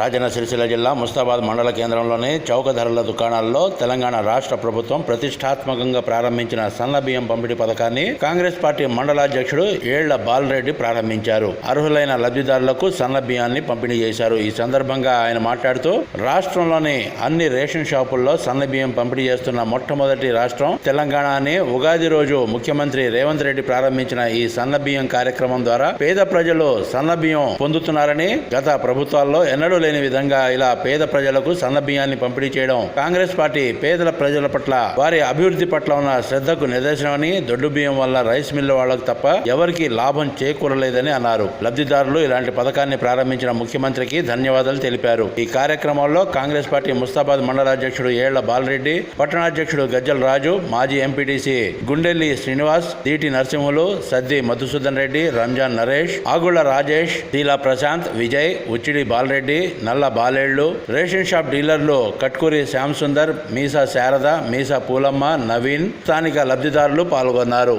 రాజన్న సిరిసిల్ల జిల్లా ముస్తాబాద్ మండల కేంద్రంలోని చౌక ధరల దుకాణాల్లో తెలంగాణ రాష్ట్ర ప్రభుత్వం ప్రతిష్టాత్మకంగా ప్రారంభించిన సన్న బియ్యం పంపిణీ పథకాన్ని కాంగ్రెస్ పార్టీ మండలాధ్యక్షుడు ఏళ్ళ బాలరెడ్డి ప్రారంభించారు. అర్హులైన లబ్ధిదారులకు సన్న బియ్యాన్ని పంపిణీ చేశారు. ఈ సందర్భంగా ఆయన మాట్లాడుతూ రాష్ట్రంలోని అన్ని రేషన్ షాపుల్లో సన్న బియ్యం పంపిణీ చేస్తున్న మొట్టమొదటి రాష్ట్రం తెలంగాణ అని ఉగాది రోజు ముఖ్యమంత్రి రేవంత్ రెడ్డి ప్రారంభించిన ఈ సన్న బియ్యం కార్యక్రమం ద్వారా పేద ప్రజలు సన్న బియ్యం పొందుతున్నారని గత ప్రభుత్వాల్లో ఎన్నడూ లేని విధంగా ఇలా పేద ప్రజలకు సన్న బియ్యాన్ని పంపిణీ చేయడం కాంగ్రెస్ పార్టీ పేదల ప్రజల పట్ల వారి అభివృద్ధి పట్ల ఉన్న శ్రద్ధకు నిదర్శనమని దొడ్డు బియ్యం వల్ల రైస్ మిల్లు వాళ్ళకు తప్ప ఎవరికి లాభం చేకూరలేదని అన్నారు. లబ్ధిదారులు ఇలాంటి పథకాన్ని ప్రారంభించిన ముఖ్యమంత్రికి ధన్యవాదాలు తెలిపారు. ఈ కార్యక్రమంలో కాంగ్రెస్ పార్టీ ముస్తాబాద్ మండలాధ్యక్షుడు ఏళ్ళ బాలరెడ్డి పట్టణాధ్యక్షుడు గజ్జల రాజు మాజీ ఎంపీటీసీ గుండెల్లి శ్రీనివాస్ దీటి నరసింహులు సద్ది మధుసూదన్ రెడ్డి రంజాన్ నరేష్ ఆగుళ్ళ రాజేష్ శీలా ప్రశాంత్ విజయ్ ఉచ్చిడి బాలరెడ్డి నల్ల బాలేళ్ళు రేషన్ షాప్ డీలర్లు కట్కూరి శ్యామ్ సుందర్ మీసా శారద మీసా పూలమ్మ నవీన్ స్థానిక లబ్ధిదారులు పాల్గొన్నారు.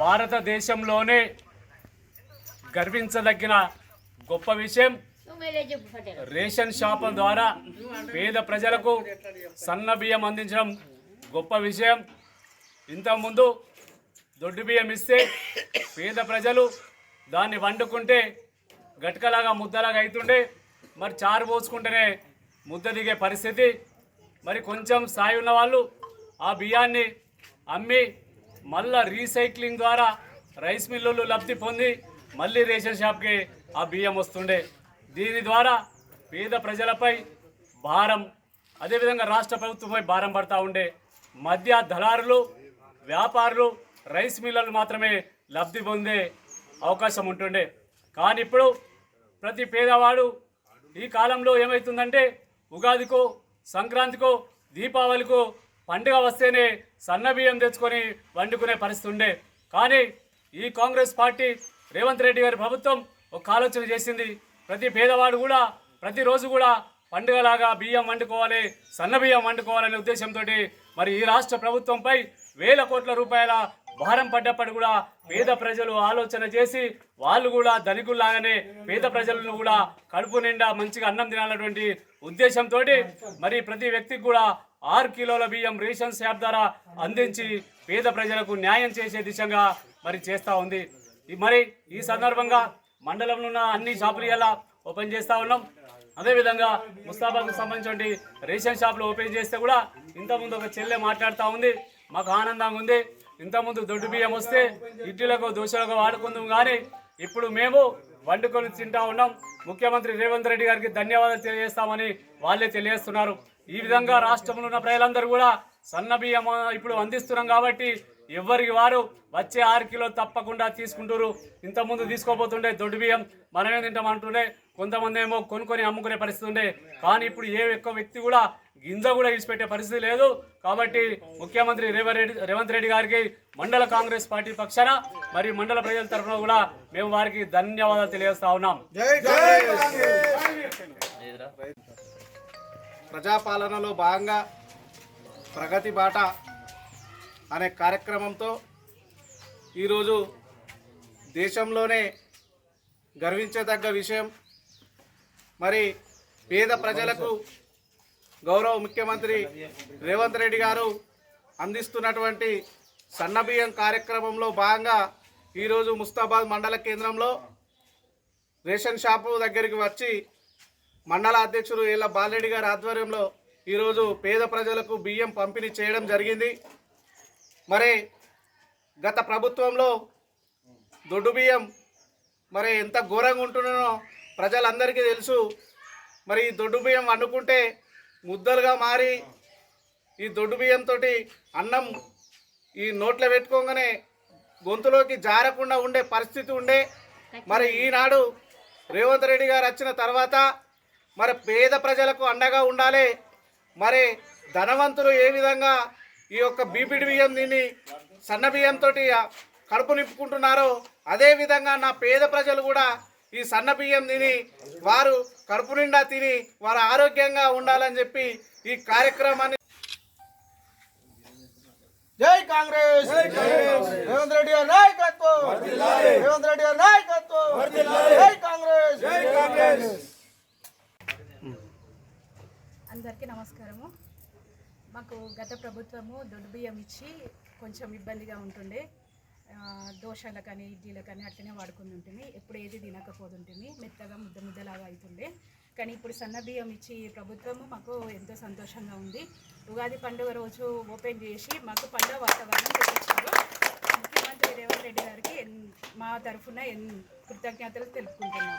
భారతదేశంలోనే గర్వించదగిన గొప్ప విషయం రేషన్ షాపుల ద్వారా పేద ప్రజలకు సన్న బియ్యం అందించడం గొప్ప విషయం. ఇంతకుముందు దొడ్డు బియ్యం ఇస్తే పేద ప్రజలు దాన్ని వండుకుంటే గట్కలాగా ముద్దలాగా అవుతుండే మరి చారు పోసుకుంటేనే ముద్ద దిగే పరిస్థితి. మరి కొంచెం సాయి ఉన్న వాళ్ళు ఆ బియ్యాన్ని అమ్మి మళ్ళా రీసైక్లింగ్ ద్వారా రైస్ మిల్లులు లబ్ధి పొంది మళ్ళీ రేషన్ షాప్కి ఆ బియ్యం వస్తుండే. దీని ద్వారా పేద ప్రజలపై భారం అదేవిధంగా రాష్ట్ర ప్రభుత్వంపై భారం పడతా ఉండే మధ్య దళారులు వ్యాపారులు రైస్ మిల్లర్లు మాత్రమే లబ్ధి పొందే అవకాశం ఉంటుండే. కానీ ఇప్పుడు ప్రతి పేదవాడు ఈ కాలంలో ఏమవుతుందంటే ఉగాదికో సంక్రాంతికో దీపావళికో పండుగ వస్తేనే సన్న బియ్యం తెచ్చుకొని వండుకునే పరిస్థితి ఉండే. కానీ ఈ కాంగ్రెస్ పార్టీ రేవంత్ రెడ్డి గారి ప్రభుత్వం ఒక ఆలోచన చేసింది. ప్రతి పేదవాడు కూడా ప్రతిరోజు కూడా పండుగలాగా బియ్యం వండుకోవాలి సన్న బియ్యం వండుకోవాలనే ఉద్దేశంతో మరి ఈ రాష్ట్ర ప్రభుత్వంపై వేల కోట్ల రూపాయల భారం పడ్డప్పటి కూడా పేద ప్రజలు ఆలోచన చేసి వాళ్ళు కూడా ధనికుల్లాగానే పేద ప్రజలను కూడా కడుపు నిండా మంచిగా అన్నం తినాలన్నటువంటి ఉద్దేశంతో మరి ప్రతి వ్యక్తికి కూడా ఆరు కిలోల బియ్యం రేషన్ యాప్ ద్వారా అందించి పేద ప్రజలకు న్యాయం చేసే దిశగా మరి చేస్తూ ఉంది. మరి ఈ సందర్భంగా మండలంలో ఉన్న అన్ని షాపులు ఇలా ఓపెన్ చేస్తూ ఉన్నాం. అదేవిధంగా ముస్తాబాద్కు సంబంధించిన రేషన్ షాపులు ఓపెన్ చేస్తే కూడా ఇంతకుముందు ఒక చెల్లె మాట్లాడుతూ ఉంది. మాకు ఆనందంగా ఉంది. ఇంతకుముందు దొడ్డు బియ్యం వస్తే ఇడ్లీలకు దోశలకు వాడుకుందాం కానీ ఇప్పుడు మేము వండుకొని తింటా ఉన్నాం. ముఖ్యమంత్రి రేవంత్ రెడ్డి గారికి ధన్యవాదాలు తెలియజేస్తామని వాళ్ళే తెలియజేస్తున్నారు. ఈ విధంగా రాష్ట్రంలో ఉన్న ప్రజలందరూ కూడా సన్న బియ్యం ఇప్పుడు అందిస్తున్నాం కాబట్టి ఎవరికి వారు వచ్చే ఆరు కిలో తప్పకుండా తీసుకుంటారు. ఇంతకుముందు తీసుకోపోతుండే దొడ్డు బియ్యం మనమే తింటామంటుండే కొంతమంది ఏమో కొనుక్కొని అమ్ముకునే పరిస్థితి ఉండే. కానీ ఇప్పుడు ఏ ఒక్క వ్యక్తి కూడా గింజ కూడా విడిచిపెట్టే పరిస్థితి లేదు. కాబట్టి ముఖ్యమంత్రి రేవంత్ రెడ్డి రేవంత్ రెడ్డి గారికి మండల కాంగ్రెస్ పార్టీ పక్షాన మరియు మండల ప్రజల తరఫున కూడా మేము వారికి ధన్యవాదాలు తెలియజేస్తా ఉన్నాం. ప్రజాపాలనలో భాగంగా ప్రగతి బాట అనే కార్యక్రమంతో ఈరోజు దేశంలోనే గర్వించదగ్గ విషయం. మరి పేద ప్రజలకు గౌరవ ముఖ్యమంత్రి రేవంత్ రెడ్డి గారు అందిస్తున్నటువంటి సన్నబియ్యం కార్యక్రమంలో భాగంగా ఈరోజు ముస్తాబాద్ మండల కేంద్రంలో రేషన్ షాపు దగ్గరికి వచ్చి మండల అధ్యక్షుడు ఏళ్ళ బాలరెడ్డి గారి ఆధ్వర్యంలో ఈరోజు పేద ప్రజలకు బియ్యం పంపిణీ చేయడం జరిగింది. మరి గత ప్రభుత్వంలో దొడ్డు బియ్యం మరి ఎంత ఘోరంగా ఉంటున్నానో ప్రజలందరికీ తెలుసు. మరి ఈ దొడ్డు బియ్యం వండుకుంటే ముద్దలుగా మారి ఈ దొడ్డు బియ్యంతో అన్నం ఈ నోట్లో పెట్టుకోగానే గొంతులోకి జారకుండా ఉండే పరిస్థితి ఉండే. మరి ఈనాడు రేవంత్ రెడ్డి గారు వచ్చిన తర్వాత మరి పేద ప్రజలకు అండగా ఉండాలి. మరి ధనవంతులు ఏ విధంగా ఈ యొక్క బీపీడి బియ్యం దీన్ని సన్న బియ్యంతో కడుపు నింపుకుంటున్నారో అదే విధంగా నా పేద ప్రజలు కూడా ఈ సన్న బియ్యం తిని వారు కడుపు నిండా తిని వారు ఆరోగ్యంగా ఉండాలని చెప్పి ఈ కార్యక్రమాన్ని జై కాంగ్రెస్! రేవంత్ రెడ్డి గారి నాయకత్వం! రేవంత్ రెడ్డి గారి నాయకత్వం! జై కాంగ్రెస్! జై కాంగ్రెస్! అందరికీ నమస్కారము. మాకు గత ప్రభుత్వము దొడ్డు బియ్యం ఇచ్చి కొంచెం ఇబ్బందిగా ఉంటుండే. ఆ, దోశలకని ఇడ్లీలకని అట్లనే వాడుకుని ఉంటుంది ఎప్పుడు ఏది తినకపోతుంటుంది మెత్తగా ముద్ద ముద్దలాగా అవుతుండే కానీ ఇప్పుడు సన్న బియ్యం ఇచ్చి ప్రభుత్వము మాకు ఎంతో సంతోషంగా ఉంది. ఉగాది పండుగ రోజు ఓపెన్ చేసి మాకు పండుగ వాతావరణం తెప్పించారు ముఖ్యమంత్రి రేవంత్ రెడ్డి గారికి మా తరఫున ఎన్ కృతజ్ఞతలు తెలుపుకుంటున్నాము